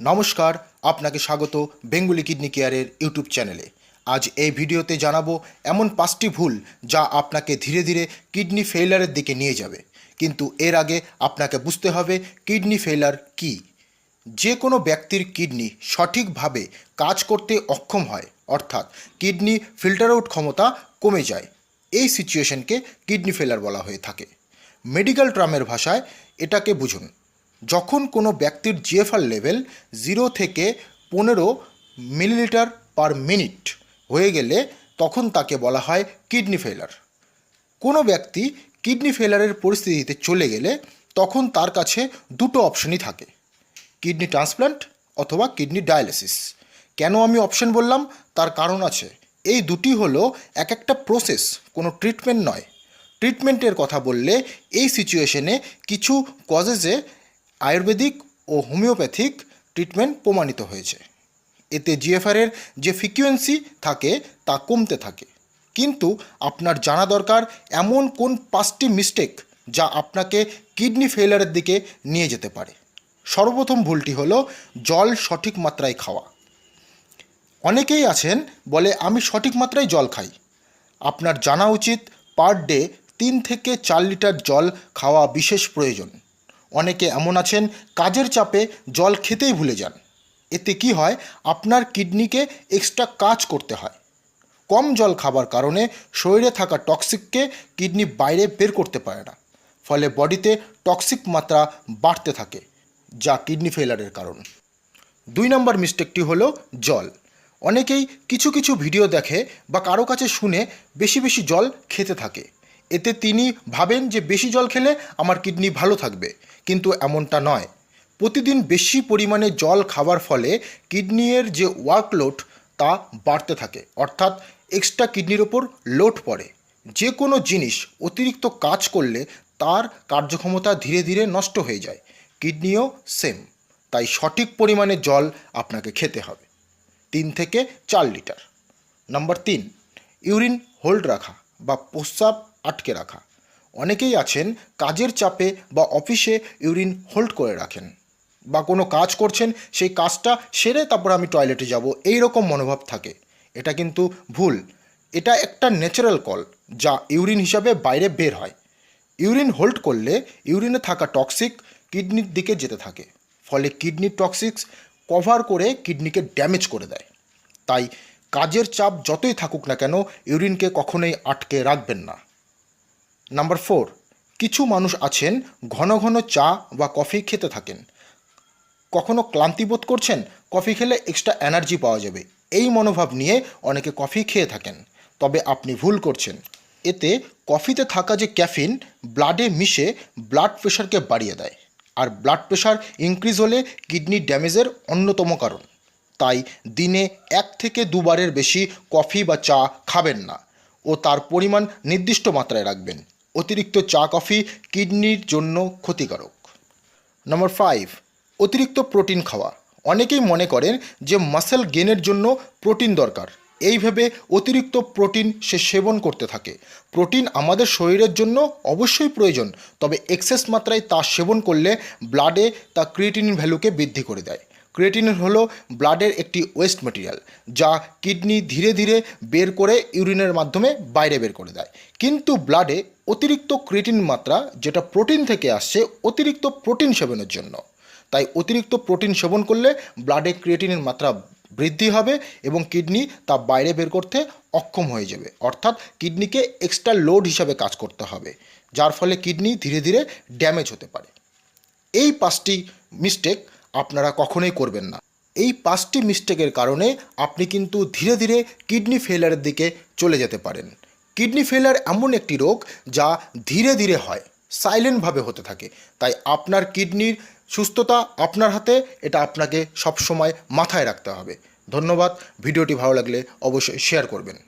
নমস্কার, আপনাকে স্বাগত বেঙ্গলি কিডনি কেয়ারের ইউটিউব চ্যানেলে। আজ এই ভিডিওতে জানাব এমন পাঁচটি ভুল যা আপনাকে ধীরে ধীরে কিডনি ফেইলারের দিকে নিয়ে যাবে। কিন্তু এর আগে আপনাকে বুঝতে হবে কিডনি ফেইলার কী। যে কোনো ব্যক্তির কিডনি সঠিকভাবে কাজ করতে অক্ষম হয়, অর্থাৎ কিডনি ফিল্টার আউট ক্ষমতা কমে যায়, এই সিচুয়েশনকে কিডনি ফেলার বলা হয়ে থাকে। মেডিকেল ট্রামের ভাষায় এটাকে বুঝুন। যখন কোনো ব্যক্তির জিএফআর লেভেল জিরো থেকে পনেরো মিলিলিটার পার মিনিট হয়ে গেলে তখন তাকে বলা হয় কিডনি ফেলার কোনো ব্যক্তি কিডনি ফেলারের পরিস্থিতিতে চলে গেলে তখন তার কাছে দুটো অপশনই থাকে কিডনি ট্রান্সপ্ল্যান্ট অথবা কিডনি ডায়ালিসিস কেন আমি অপশন বললাম? তার কারণ আছে। এই দুটি হলো এক একটা প্রসেস কোনো ট্রিটমেন্ট নয়। ট্রিটমেন্টের কথা বললে এই সিচুয়েশনে কিছু কজেসে আয়ুর্বেদিক ও হোমিওপ্যাথিক ট্রিটমেন্ট প্রমাণিত হয়েছে। এতে জিএফআরের যে ফ্রিকুয়েন্সি থাকে, তা কমতে থাকে। কিন্তু আপনার জানা দরকার এমন কোন পাঁচটি মিস্টেক যা আপনাকে কিডনি ফেলারের দিকে নিয়ে যেতে পারে। সর্বপ্রথম ভুলটি হলো জল সঠিক মাত্রায় খাওয়া। অনেকেই আছেন, বলে, আমি সঠিক মাত্রায় জল খাই। আপনার জানা উচিত, পার ডে তিন থেকে চার লিটার জল খাওয়া বিশেষ প্রয়োজন। অনেকে এমন আছেন, কাজের চাপে জল খেতেই ভুলে যান। এতে কি হয়? আপনার কিডনিকে এক্সট্রা কাজ করতে হয়। কম জল খাবার কারণে শরীরে থাকা টক্সিককে কিডনি বাইরে বের করতে পারে না। ফলে বডিতে টক্সিক মাত্রা বাড়তে থাকে, যা কিডনি ফেলারের কারণ। দুই নম্বর মিস্টেকটি হলো জল। অনেকেই কিছু কিছু ভিডিও দেখে বা কারও কাছে শুনে বেশি বেশি জল খেতে থাকে। এতে তিনি ভাবেন যে বেশি জল খেলে আমার কিডনি ভালো থাকবে। কিন্তু এমনটা নয়। প্রতিদিন বেশি পরিমাণে জল খাওয়ার ফলে কিডনির যে ওয়ার্কলোড, তা বাড়তে থাকে। অর্থাৎ এক্সট্রা কিডনির ওপর লোড পড়ে। যে কোনো জিনিস অতিরিক্ত কাজ করলে তার কার্যক্ষমতা ধীরে ধীরে নষ্ট হয়ে যায়। কিডনিও সেম। তাই সঠিক পরিমাণে জল আপনাকে খেতে হবে। তিন থেকে চার লিটার। নাম্বার তিন, ইউরিন হোল্ড রাখা বা প্রস্রাব আটকে রাখা। অনেকেই আছেন কাজের চাপে বা অফিসে ইউরিন হোল্ড করে রাখেন বা কোনো কাজ করছেন, সেই কাজটা সেরে তারপর আমি টয়লেটে যাব, এই রকম মনোভাব থাকে। এটা কিন্তু ভুল। এটা একটা ন্যাচারাল কল যা ইউরিন হিসাবে বাইরে বের হয়। ইউরিন হোল্ড করলে ইউরিনে থাকা টক্সিক কিডনির দিকে যেতে থাকে, ফলে কিডনির টক্সিক্স কভার করে কিডনিকে ড্যামেজ করে দেয়। তাই কাজের চাপ যতই থাকুক না কেন, ইউরিনকে কখনোই আটকে রাখবেন না। নাম্বার ফোর কিছু মানুষ আছেন, ঘন ঘন চা বা কফি খেতে থাকেন। কখনো ক্লান্তি বোধ করছেন? কফি খেলে এক্সট্রা এনার্জি পাওয়া যাবে। এই মনোভাব নিয়ে অনেকে কফি খেয়ে থাকেন। তবে আপনি ভুল করছেন। এতে কফিতে থাকা যে ক্যাফিন ব্লাডে মিশে ব্লাড প্রেশারকে বাড়িয়ে দেয়। আর ব্লাড প্রেশার ইনক্রিজ হলে কিডনি ড্যামেজের অন্যতম কারণ। তাই দিনে এক থেকে দুবারের বেশি কফি বা চা খাবেন না। ও তার পরিমাণ নির্দিষ্ট মাত্রায় রাখবেন। অতিরিক্ত চা কফি কিডনির জন্য ক্ষতিকারক। নম্বর ফাইভ অতিরিক্ত প্রোটিন খাওয়া। অনেকেই মনে করেন যে মাসেল গেনের জন্য প্রোটিন দরকার। এইভাবে অতিরিক্ত প্রোটিন সে সেবন করতে থাকে। প্রোটিন আমাদের শরীরের জন্য অবশ্যই প্রয়োজন, তবে এক্সেস মাত্রায় তা সেবন করলে ব্লাডে তা ক্রিয়েটিন ভ্যালুকে বৃদ্ধি করে দেয়। ক্রিয়েটিন হলো ব্লাডের একটি ওয়েস্ট মেটেরিয়াল, যা কিডনি ধীরে ধীরে বের করে ইউরিনের মাধ্যমে বাইরে বের করে দেয়। কিন্তু ব্লাডে অতিরিক্ত ক্রিয়েটিন মাত্রা, যেটা প্রোটিন থেকে আসছে, অতিরিক্ত প্রোটিন সেবনের জন্য। তাই অতিরিক্ত প্রোটিন সেবন করলে ব্লাডে ক্রিয়েটিনের মাত্রা বৃদ্ধি হবে এবং কিডনি তা বাইরে বের করতে অক্ষম হয়ে যাবে। অর্থাৎ কিডনিকে এক্সট্রা লোড হিসাবে কাজ করতে হবে, যার ফলে কিডনি ধীরে ধীরে ড্যামেজ হতে পারে। এই পাঁচটি মিস্টেক আপনারা কখনোই করবেন না। এই পাঁচটি মিস্টেকের কারণে আপনি কিন্তু ধীরে ধীরে কিডনি ফেলারের দিকে চলে যেতে পারেন। কিডনি ফেলার এমন একটি রোগ যা ধীরে ধীরে হয়, সাইলেন্টভাবে হতে থাকে। তাই আপনার কিডনির সুস্থতা আপনার হাতে, এটা আপনাকে সবসময় মাথায় রাখতে হবে। ধন্যবাদ। ভিডিওটি ভালো লাগলে অবশ্যই শেয়ার করবেন।